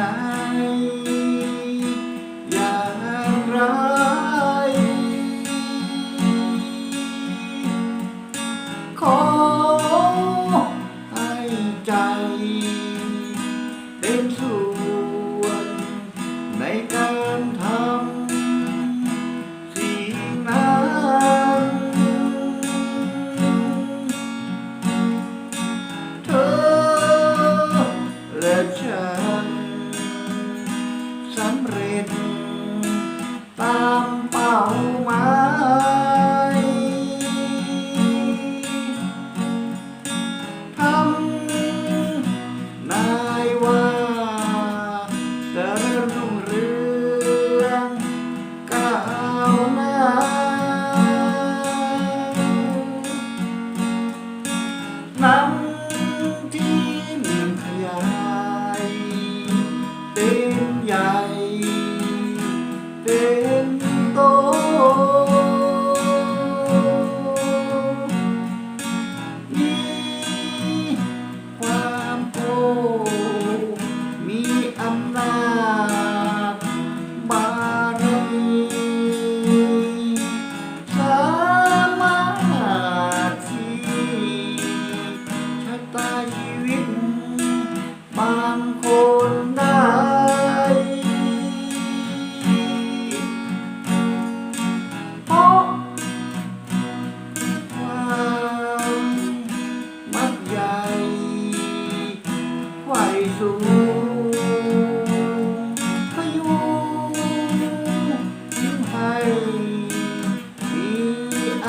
night 밤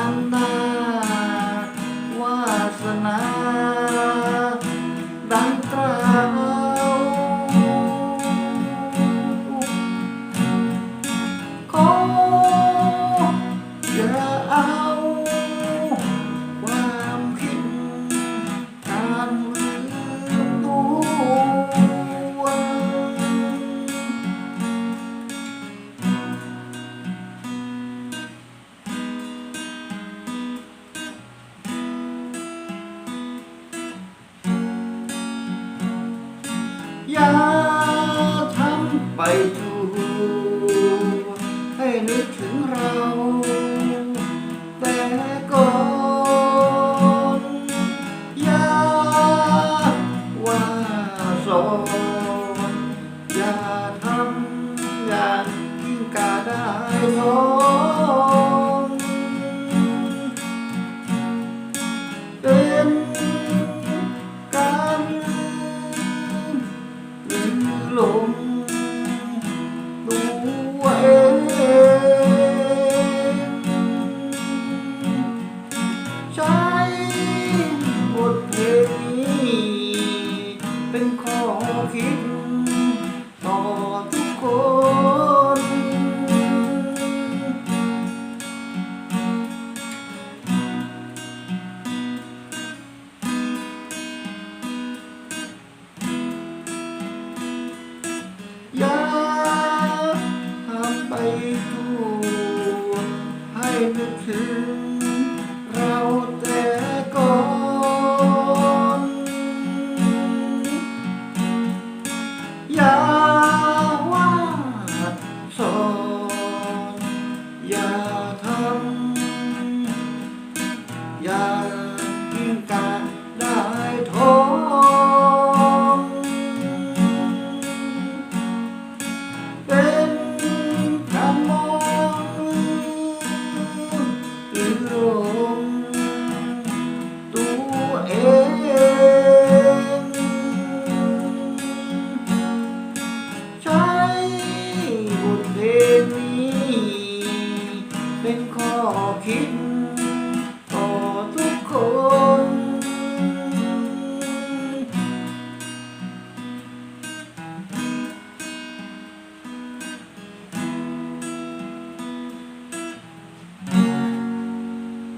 อำนาวาสนา อย่าทำไปดูให้นึกถึงเราแต่ก่อนอย่าว่าสอนอย่าทำอย่างกาได้น้อ 你不还我爱。walking